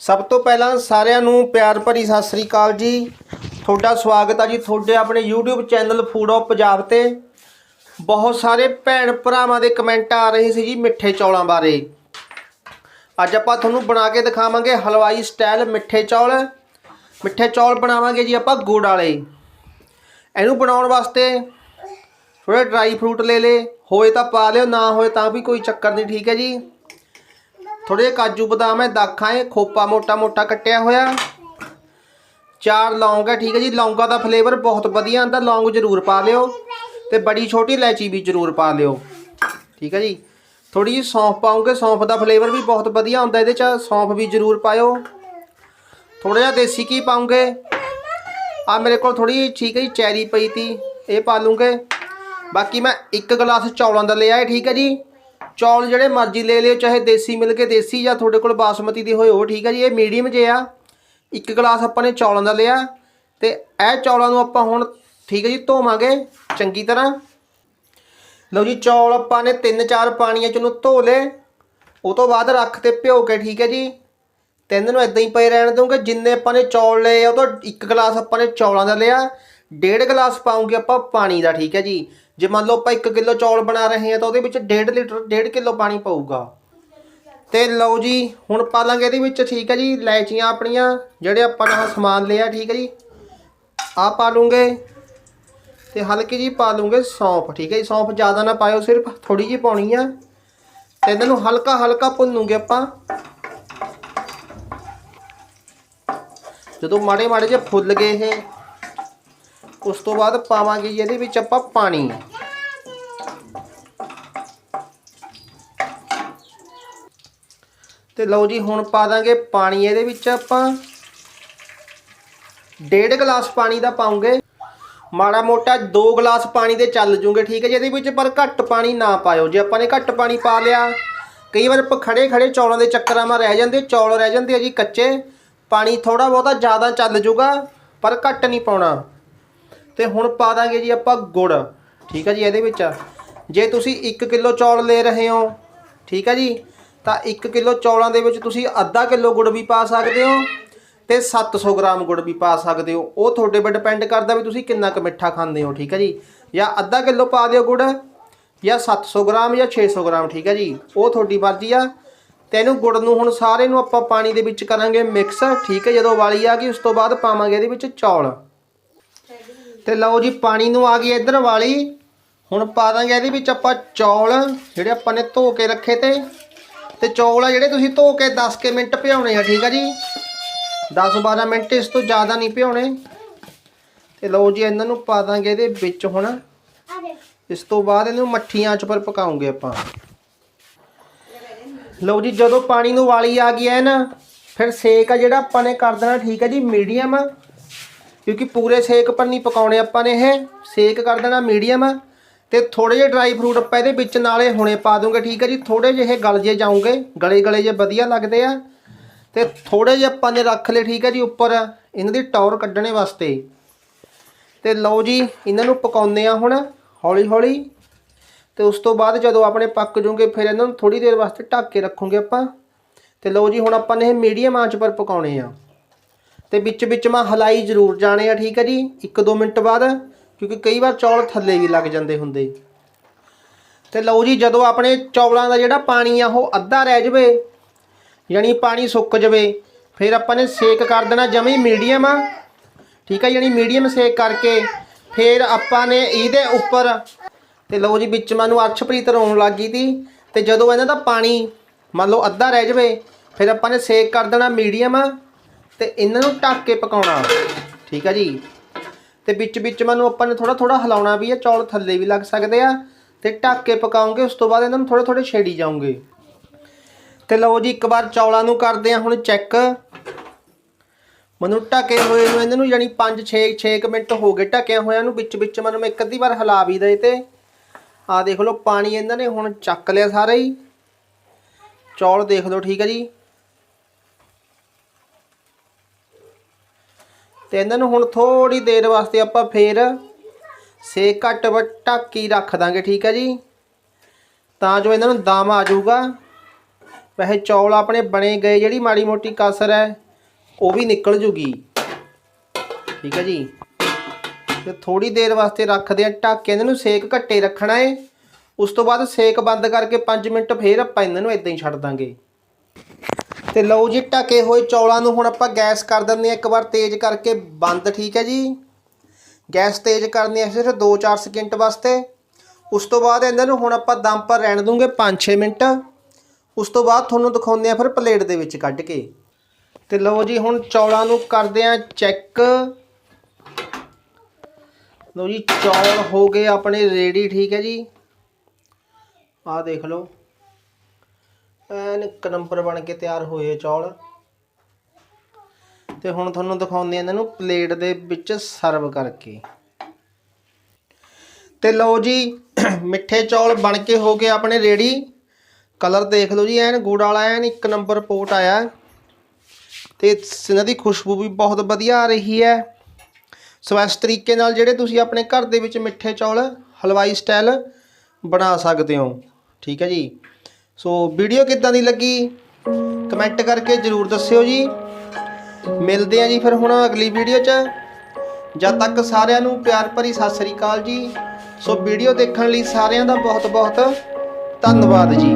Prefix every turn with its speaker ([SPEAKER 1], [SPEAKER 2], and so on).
[SPEAKER 1] ਸਭ ਤੋਂ ਪਹਿਲਾਂ ਸਾਰਿਆਂ ਨੂੰ ਪਿਆਰ ਭਰੀ ਸਤਿ ਸ੍ਰੀ ਅਕਾਲ ਜੀ। ਤੁਹਾਡਾ ਸਵਾਗਤ ਆ ਜੀ ਤੁਹਾਡੇ ਆਪਣੇ YouTube channel food of Punjab ਤੇ। ਬਹੁਤ ਸਾਰੇ ਭੈਣ ਭਰਾਵਾਂ ਦੇ ਕਮੈਂਟ ਆ ਰਹੇ ਸੀ ਜੀ ਮਿੱਠੇ ਚੌਲਾਂ ਬਾਰੇ। ਅੱਜ ਆਪਾਂ ਤੁਹਾਨੂੰ ਬਣਾ ਕੇ ਦਿਖਾਵਾਂਗੇ ਹਲਵਾਈ ਸਟਾਈਲ ਮਿੱਠੇ ਚੌਲ। ਮਿੱਠੇ ਚੌਲ ਬਣਾਵਾਂਗੇ ਜੀ ਆਪਾਂ ਗੁੜ ਵਾਲੇ। ਇਹਨੂੰ ਬਣਾਉਣ ਵਾਸਤੇ ਥੋੜੇ ਡਰਾਈ ਫਰੂਟ ਲੈ ਲੇ ਹੋਏ ਤਾਂ ਪਾ ਲਿਓ, ਨਾ ਹੋਏ ਤਾਂ ਵੀ ਕੋਈ ਚੱਕਰ ਨਹੀਂ, ਠੀਕ ਹੈ ਜੀ। ਥੋੜੇ ਜਿਹੇ ਕਾਜੂ ਬਦਾਮ ਹੈ ਦਾਖਾਂ ਹੈ ਖੋਪਾ ਮੋਟਾ ਮੋਟਾ ਕੱਟਿਆ ਹੋਇਆ। ਚਾਰ ਲੌਂਗ ਹੈ ਠੀਕ ਹੈ ਜੀ, ਲੌਂਗਾਂ ਦਾ ਫਲੇਵਰ ਬਹੁਤ ਵਧੀਆ ਆਂਦਾ, ਲੌਂਗ ਜ਼ਰੂਰ ਪਾ ਲਿਓ ਤੇ ਬੜੀ ਛੋਟੀ ਇਲਾਇਚੀ ਵੀ ਜ਼ਰੂਰ ਪਾ ਲਿਓ। ਠੀਕ ਹੈ ਜੀ ਥੋੜੀ ਜਿਹੀ ਸੌਂਫ ਪਾਉਂਗੇ ਸੌਂਫ ਦਾ ਫਲੇਵਰ ਵੀ ਬਹੁਤ ਵਧੀਆ ਆਉਂਦਾ ਇਹਦੇ ਚ, ਸੌਂਫ ਵੀ ਜ਼ਰੂਰ ਪਾਇਓ। ਥੋੜਾ ਜਿਹਾ ਦੇਸੀ ਘੀ ਪਾਉਂਗੇ ਆ ਮੇਰੇ ਕੋਲ ਥੋੜੀ ਠੀਕ ਹੈ ਜੀ, ਚੈਰੀ ਪਈ ਤੀ, ਇਹ ਪਾ ਲੂੰਗੇ। ਬਾਕੀ ਮੈਂ ਇੱਕ ਗਲਾਸ ਚੌਲਾਂ ਦਾ ਲਿਆ ਹੈ ਠੀਕ ਹੈ ਜੀ। ਚੌਲ ਜਿਹੜੇ ਮਰਜ਼ੀ ਲੈ ਲਿਓ, ਚਾਹੇ ਦੇਸੀ ਮਿਲ ਕੇ ਦੇਸੀ ਜਾਂ ਤੁਹਾਡੇ ਕੋਲ ਬਾਸਮਤੀ ਦੇ ਹੋਏ, ਉਹ ਠੀਕ ਹੈ ਜੀ, ਇਹ ਮੀਡੀਅਮ ਜੇ ਆ, ਇੱਕ ਗਲਾਸ ਆਪਾਂ ਨੇ ਚੌਲਾਂ ਦਾ ਲਿਆ, ਤੇ ਇਹ ਚੌਲਾਂ ਨੂੰ ਆਪਾਂ ਹੁਣ ਠੀਕ ਹੈ ਜੀ, ਧੋਵਾਂਗੇ ਚੰਗੀ ਤਰ੍ਹਾਂ। ਲਓ ਜੀ, ਚੌਲ ਆਪਾਂ ਨੇ ਤਿੰਨ ਚਾਰ ਪਾਣੀਆਂ ਚ ਉਹਨੂੰ ਧੋ ਲਏ, ਉਹ ਤੋਂ ਬਾਅਦ ਰੱਖ ਤੇ ਭਿਓ ਕੇ ਠੀਕ ਹੈ ਜੀ। ਤਿੰਨ ਨੂੰ ਇਦਾਂ ਹੀ ਪਏ ਰਹਿਣ ਦੂੰਗੇ ਜਿੰਨੇ ਆਪਾਂ ਨੇ ਚੌਲ ਲਏ ਉਹ ਤੋਂ ਇੱਕ ਗਲਾਸ ਆਪਾਂ ਨੇ ਚੌਲਾਂ ਦਾ ਲਿਆ, ਡੇਢ ਗਲਾਸ ਪਾਉਂਗੇ ਆਪਾਂ ਪਾਣੀ ਦਾ ਠੀਕ ਹੈ ਜੀ। ਜੇ ਮੰਨ ਲਓ ਆਪਾਂ 1 ਕਿਲੋ ਚੌਲ ਬਣਾ ਰਹੇ ਹਾਂ ਤਾਂ ਉਹਦੇ ਵਿੱਚ 1.5 ਲੀਟਰ 1.5 ਕਿਲੋ ਪਾਣੀ ਪਊਗਾ। ਤੇ ਲਓ ਜੀ, ਹੁਣ ਪਾ ਲਾਂਗੇ ਇਹਦੇ ਵਿੱਚ, ਠੀਕ ਹੈ ਜੀ, ਇਲਾਇਚੀਆਂ ਆਪਣੀਆਂ, ਜਿਹੜੇ ਆਪਾਂ ਨੇ ਸਮਾਨ ਲਿਆ, ਠੀਕ ਹੈ ਜੀ। ਆ ਪਾ ਲੂੰਗੇ ਤੇ ਹਲਕੀ ਜੀ ਪਾ ਲੂੰਗੇ ਸੌਂਫ, ਠੀਕ ਹੈ ਜੀ। ਸੌਂਫ ਜ਼ਿਆਦਾ ਨਾ ਪਾਇਓ, ਸਿਰਫ ਥੋੜੀ ਜੀ ਪਾਉਣੀ ਆ। ਤੇ ਇਹਨਾਂ ਨੂੰ ਹਲਕਾ ਹਲਕਾ ਭੁੰਨੂਗੇ ਆਪਾਂ। ਜਦੋਂ ਮਾੜੇ ਮਾੜੇ ਜਿਹੇ ਫੁੱਲ ਗਏ ਇਹ ਉਸ ਤੋਂ ਬਾਅਦ ਪਾਵਾਂਗੇ ਜੀ ਇਹਦੇ ਵਿੱਚ ਆਪਾਂ ਪਾਣੀ। ਤੇ ਲਓ ਜੀ, ਹੁਣ ਪਾ ਦਾਂਗੇ ਪਾਣੀ। ਇਹਦੇ ਵਿੱਚ ਆਪਾਂ ਡੇਢ ਗਲਾਸ ਪਾਣੀ ਦਾ ਪਾਉਂਗੇ। ਮਾੜਾ ਮੋਟਾ 2 ਗਲਾਸ ਪਾਣੀ ਦੇ ਚੱਲ ਜੂਗੇ, ਠੀਕ ਹੈ ਜੀ? ਇਹਦੇ ਵਿੱਚ ਪਰ ਘੱਟ ਪਾਣੀ ਨਾ ਪਾਇਓ। ਜੇ ਆਪਾਂ ਨੇ ਘੱਟ ਪਾਣੀ ਪਾ ਲਿਆ, ਕਈ ਵਾਰ ਆਪਾਂ ਖੜੇ ਖੜੇ ਚੌਲਾਂ ਦੇ ਚੱਕਰਾਂ ਮਾ ਰਹਿ ਜਾਂਦੇ, ਚੌਲ ਰਹਿ ਜਾਂਦੇ ਆ ਜੀ ਕੱਚੇ। ਪਾਣੀ ਥੋੜਾ ਬਹੁਤਾ ਜ਼ਿਆਦਾ ਚੱਲ ਜੂਗਾ, ਪਰ ਘੱਟ ਨਹੀਂ ਪਾਉਣਾ। ਤੇ ਹੁਣ ਪਾ ਦਾਂਗੇ ਜੀ ਆਪਾਂ ਗੁੜ। ਠੀਕ ਹੈ ਜੀ ਇਹਦੇ ਵਿੱਚ। ਜੇ ਤੁਸੀਂ 1 ਕਿਲੋ ਚੌਲ ਲੈ ਰਹੇ ਹੋ, ਠੀਕ ਹੈ ਜੀ, ਤਾਂ 1 ਕਿਲੋ ਚੌਲਾਂ ਦੇ ਵਿੱਚ ਤੁਸੀਂ ਅੱਧਾ ਕਿਲੋ ਗੁੜ ਵੀ ਪਾ ਸਕਦੇ ਹੋ ਤੇ 700 ਗ੍ਰਾਮ ਗੁੜ ਵੀ ਪਾ ਸਕਦੇ ਹੋ। ਉਹ ਤੁਹਾਡੇ 'ਤੇ ਡਿਪੈਂਡ ਕਰਦਾ ਵੀ ਤੁਸੀਂ ਕਿੰਨਾ ਕੁ ਮਿੱਠਾ ਖਾਂਦੇ ਹੋ, ਠੀਕ ਹੈ ਜੀ। ਜਾਂ ਅੱਧਾ ਕਿਲੋ ਪਾ ਦਿਓ ਗੁੜ, ਜਾਂ 700 ਗ੍ਰਾਮ ਜਾਂ 600 ਗ੍ਰਾਮ, ਠੀਕ ਹੈ ਜੀ। ਉਹ ਤੁਹਾਡੀ ਮਰਜ਼ੀ ਆ। ਤੇ ਇਹਨੂੰ ਗੁੜ ਨੂੰ ਹੁਣ ਸਾਰੇ ਨੂੰ ਆਪਾਂ ਪਾਣੀ ਦੇ ਵਿੱਚ ਕਰਾਂਗੇ ਮਿਕਸ, ਠੀਕ ਹੈ ਜਦੋਂ ਵਾਲੀ ਆ ਗਈ, ਉਸ ਤੋਂ ਬਾਅਦ ਪਾਵਾਂਗੇ ਇਹਦੇ ਵਿੱਚ ਚੌਲ। ਤੇ ਲਓ ਜੀ ਪਾਣੀ ਨੂੰ ਆ ਗਈ ਇੱਧਰ ਵਾਲੀ। ਹੁਣ ਪਾ ਦਾਂਗੇ ਇਹਦੇ ਵਿੱਚ ਆਪਾਂ ਚੌਲ, ਜਿਹੜੇ ਆਪਾਂ ਨੇ ਧੋ ਕੇ ਰੱਖੇ ਤੇ। ਤੇ ਚੌਲ ਆ ਜਿਹੜੇ ਤੁਸੀਂ ਧੋ ਕੇ 10 ਕੇ ਮਿੰਟ ਭਿਉਣੇ ਆ, ਠੀਕ ਆ ਜੀ? 10-12 ਮਿੰਟ ਇਸ ਤੋਂ ਜ਼ਿਆਦਾ ਨਹੀਂ ਭਿਉਣੇ। ਤੇ ਲਓ ਜੀ, ਇਹਨਾਂ ਨੂੰ ਪਾ ਦਾਂਗੇ ਇਹਦੇ ਵਿੱਚ ਹੁਣ। ਇਸ ਤੋਂ ਬਾਅਦ ਇਹਨੂੰ ਮੱਠੀਆਂ ਚ ਪਰ ਪਕਾਉਂਗੇ ਆਪਾਂ। ਲਓ ਜੀ, ਜਦੋਂ ਪਾਣੀ ਨੂੰ ਵਾਲੀ ਆ ਗਈ ਹੈ ਨਾ, ਫਿਰ ਸੇਕ ਆ ਜਿਹੜਾ ਆਪਾਂ ਨੇ ਕਰ ਦੇਣਾ, ਠੀਕ ਹੈ ਜੀ, ਮੀਡੀਅਮ। ਕਿਉਂਕਿ ਪੂਰੇ ਸੇਕ ਪਰ ਨਹੀਂ ਪਕਾਉਣੇ ਆਪਾਂ ਨੇ ਇਹ, ਸੇਕ ਕਰ ਦੇਣਾ ਮੀਡੀਅਮ, ਤੇ ਥੋੜੇ ਜਿਹੇ ਡਰਾਈ ਫਰੂਟ ਆਪਾਂ ਇਹਦੇ ਵਿੱਚ ਨਾਲੇ ਹੁਣੇ ਪਾ ਦੂੰਗੇ, ਠੀਕ ਹੈ ਜੀ? ਥੋੜੇ ਜਿਹੇ ਗਲ ਜੇ ਜਾਉਂਗੇ ਗਲੇ ਗਲੇ ਜੇ ਵਧੀਆ ਲੱਗਦੇ ਆ, ਤੇ ਥੋੜੇ ਜਿਹੇ ਆਪਾਂ ਨੇ ਰੱਖ ਲਏ, ਠੀਕ ਹੈ ਜੀ, ਉੱਪਰ ਇਹਨਾਂ ਦੀ ਟੌਰ ਕੱਢਣੇ ਵਾਸਤੇ। ਤੇ ਲਓ ਜੀ, ਇਹਨਾਂ ਨੂੰ ਪਕਾਉਂਦੇ ਆ ਹੁਣ ਹੌਲੀ ਹੌਲੀ, ਤੇ ਉਸ ਤੋਂ ਬਾਅਦ ਜਦੋਂ ਆਪਣੇ ਪੱਕ ਜੂਗੇ, ਫਿਰ ਇਹਨਾਂ ਨੂੰ ਥੋੜੀ ਦੇਰ ਵਾਸਤੇ ਢੱਕ ਕੇ ਰੱਖੂਗੇ ਆਪਾਂ। ਤੇ ਲਓ ਜੀ, ਹੁਣ ਆਪਾਂ ਨੇ ਇਹ ਮੀਡੀਅਮ ਆਂਚ ਪਰ ਪਕਾਉਣੇ ਆ। ਤੇ ਵਿੱਚ ਵਿੱਚ ਮੈਂ ਹਲਾਈ ਜ਼ਰੂਰ ਜਾਣੇ ਆ, ਠੀਕ ਹੈ ਜੀ? 1-2 ਮਿੰਟ ਬਾਅਦ, ਕਿਉਂਕਿ ਕਈ ਵਾਰ ਚੌਲ ਥੱਲੇ ਵੀ ਲੱਗ ਜਾਂਦੇ ਹੁੰਦੇ। ਤੇ ਲਓ ਜੀ, ਜਦੋਂ ਆਪਣੇ ਚੌਲਾਂ ਦਾ ਜਿਹੜਾ ਪਾਣੀ ਆ, ਉਹ ਅੱਧਾ ਰਹਿ ਜਵੇ, ਯਾਨੀ ਪਾਣੀ ਸੁੱਕ ਜਵੇ, ਫਿਰ ਆਪਾਂ ਨੇ ਸੇਕ ਕਰ ਦੇਣਾ ਜਮੀ ਮੀਡੀਅਮ। ਆ ਠੀਕ ਆ, ਯਾਨੀ ਮੀਡੀਅਮ ਸੇਕ ਕਰਕੇ ਫਿਰ ਆਪਾਂ ਨੇ ਇਹਦੇ ਉੱਪਰ, ਤੇ ਲਓ ਜੀ, ਵਿੱਚ ਮੈਨੂੰ ਅਰਸ਼ਪ੍ਰੀਤ ਰੋਣ ਲੱਗ ਗਈ ਤੀ ਤੇ ਜਦੋਂ ਇਹਨਾਂ ਦਾ ਪਾਣੀ ਮੰਨ ਲਓ ਅੱਧਾ ਰਹਿ ਜਵੇ, ਫਿਰ ਆਪਾਂ ਨੇ ਸੇਕ ਕਰ ਦੇਣਾ ਮੀਡੀਅਮ। ਤੇ ਇਹਨਾਂ ਨੂੰ ਢੱਕ ਕੇ ਪਕਾਉਣਾ। ਠੀਕ ਹੈ ਜੀ? ਤੇ ਵਿੱਚ ਵਿੱਚ ਮੈਨੂੰ ਆਪਾਂ ਨੇ ਥੋੜਾ ਥੋੜਾ ਹਿਲਾਉਣਾ ਵੀ ਹੈ ਚੌਲ ਥੱਲੇ ਵੀ ਲੱਗ ਸਕਦੇ ਆ। ਤੇ ਢੱਕ ਕੇ ਪਕਾਉਂਗੇ, ਉਸ ਤੋਂ ਬਾਅਦ ਇਹਨਾਂ ਨੂੰ ਥੋੜੇ ਥੋੜੇ ਛੇੜੀ ਜਾਉਂਗੇ ਤੇ ਲਓ ਜੀ, ਇੱਕ ਵਾਰ ਚੌਲਾਂ ਨੂੰ ਕਰਦੇ ਆ ਹੁਣ ਚੈੱਕ। ਮੈਨੂੰ ਢਕੇ ਹੋਏ ਨੂੰ ਇਹਨਾਂ ਨੂੰ ਯਾਨੀ 5 6 6 ਮਿੰਟ ਹੋ ਗਏ ਢਕਿਆ ਹੋਇਆਂ ਨੂੰ ਵਿੱਚ ਵਿੱਚ ਮੈਨੂੰ ਇੱਕ ਅੱਧੀ ਵਾਰ ਹਿਲਾ ਵੀ ਦੇ ਤੇ। ਆ ਦੇਖ ਲਓ, ਪਾਣੀ ਇਹਨਾਂ ਨੇ ਹੁਣ ਚੱਕ ਲਿਆ ਸਾਰਾ ਹੀ। ਚੌਲ ਦੇਖ ਲਓ, ਠੀਕ ਹੈ ਜੀ? ਤੇ ਇਹਨਾਂ ਨੂੰ ਹੁਣ ਥੋੜੀ ਦੇਰ ਵਾਸਤੇ ਆਪਾਂ ਫੇਰ ਸੇਕ ਘੱਟ ਵੱਟ ਢੱਕ ਰੱਖ ਦਾਂਗੇ, ਠੀਕ ਹੈ ਜੀ? ਤਾਂ ਜੋ ਇਹਨਾਂ ਨੂੰ ਦਮ ਆ ਜਾਊਗਾ। ਵੈਸੇ ਚੌਲ ਆਪਣੇ ਬਣੇ ਗਏ, ਜਿਹੜੀ ਮਾੜੀ ਮੋਟੀ ਕਸਰ ਹੈ, ਉਹ ਵੀ ਨਿਕਲ ਜੂਗੀ। ਠੀਕ ਹੈ ਜੀ? ਤੇ ਥੋੜੀ ਦੇਰ ਵਾਸਤੇ ਰੱਖਦੇ ਆ ਢੱਕ। ਕੇ ਇਹਨਾਂ ਨੂੰ ਸੇਕ ਘੱਟੇ ਰੱਖਣਾ ਏ ਉਸ ਤੋਂ ਬਾਅਦ ਸੇਕ ਬੰਦ ਕਰਕੇ 5 ਮਿੰਟ ਫੇਰ ਆਪਾਂ ਇਹਨਾਂ ਨੂੰ ਇਦਾਂ ਹੀ ਛੱਡ ਦਾਂਗੇ। ਤੇ ਲਓ ਜੀ, ਢਕੇ ਹੋਏ ਚੌਲਾਂ ਨੂੰ ਹੁਣ ਆਪਾਂ ਗੈਸ ਕਰ ਦਿੰਦੇ ਆ ਇੱਕ ਵਾਰ, ਤੇਜ਼ ਕਰਕੇ ਬੰਦ, ਠੀਕ ਹੈ ਜੀ। ਗੈਸ ਤੇਜ਼ ਕਰਨੀ ਹੈ ਸਿਰਫ 2-4 ਸਕਿੰਟ ਵਾਸਤੇ। ਉਸ ਤੋਂ ਬਾਅਦ ਇਹਨਾਂ ਨੂੰ ਹੁਣ ਆਪਾਂ ਦਮ ਪਰ ਰਹਿਣ ਦੂੰਗੇ 5-6 ਮਿੰਟ। ਉਸ ਤੋਂ ਬਾਅਦ ਤੁਹਾਨੂੰ ਦਿਖਾਉਂਦੇ ਆ ਫਿਰ ਪਲੇਟ ਦੇ ਵਿੱਚ ਕੱਢ ਕੇ। ਤੇ ਲਓ ਜੀ, ਹੁਣ ਚੌਲਾਂ ਨੂੰ ਕਰਦੇ ਆ ਚੈੱਕ। ਲਓ ਜੀ, ਚੌਲ ਹੋ ਗਏ ਆਪਣੇ ਰੈਡੀ ਠੀਕ ਹੈ ਜੀ। ਆਹ ਦੇਖ ਲਓ। ਐਨ ਇੱਕ ਨੰਬਰ ਬਣ ਕੇ ਤਿਆਰ ਹੋਏ ਚੌਲ। ਤੇ ਹੁਣ ਤੁਹਾਨੂੰ ਦਿਖਾਉਂਦੇ ਆ ਇਹਨਾਂ ਨੂੰ ਪਲੇਟ ਦੇ ਵਿੱਚ ਸਰਵ ਕਰਕੇ। ਤੇ ਲਓ ਜੀ, ਮਿੱਠੇ ਚੌਲ ਬਣ ਕੇ ਹੋ ਗਏ ਆਪਣੇ ਰੈਡੀ ਕਲਰ ਦੇਖ ਲਓ ਜੀ, ਐਨ ਗੁੜ ਵਾਲਾ, ਐਨ ਇੱਕ ਨੰਬਰ ਪੋਟ ਆਇਆ। ਤੇ ਇਹਨਾਂ ਦੀ ਖੁਸ਼ਬੂ ਵੀ ਬਹੁਤ ਵਧੀਆ ਆ ਰਹੀ ਹੈ। ਸੋ ਇਸ ਤਰੀਕੇ ਨਾਲ ਜਿਹੜੇ ਤੁਸੀਂ ਆਪਣੇ ਘਰ ਦੇ ਵਿੱਚ ਮਿੱਠੇ ਚੌਲ ਹਲਵਾਈ ਸਟਾਈਲ ਬਣਾ ਸਕਦੇ ਹੋ। ਠੀਕ ਹੈ ਜੀ। ਸੋ ਵੀਡੀਓ ਕਿੱਦਾਂ ਦੀ ਲੱਗੀ? ਕਮੈਂਟ ਕਰਕੇ ਜਰੂਰ ਦੱਸਿਓ ਜੀ। ਮਿਲਦੇ ਆ ਜੀ ਫਿਰ ਹੁਣ ਅਗਲੀ ਵੀਡੀਓ 'ਚ। ਜਦ ਤੱਕ ਸਾਰਿਆਂ ਨੂੰ ਪਿਆਰ ਭਰੀ ਸਤਿ ਸ੍ਰੀ ਅਕਾਲ ਜੀ। ਸੋ ਵੀਡੀਓ ਦੇਖਣ ਲਈ ਸਾਰਿਆਂ ਦਾ ਬਹੁਤ ਬਹੁਤ ਧੰਨਵਾਦ ਜੀ।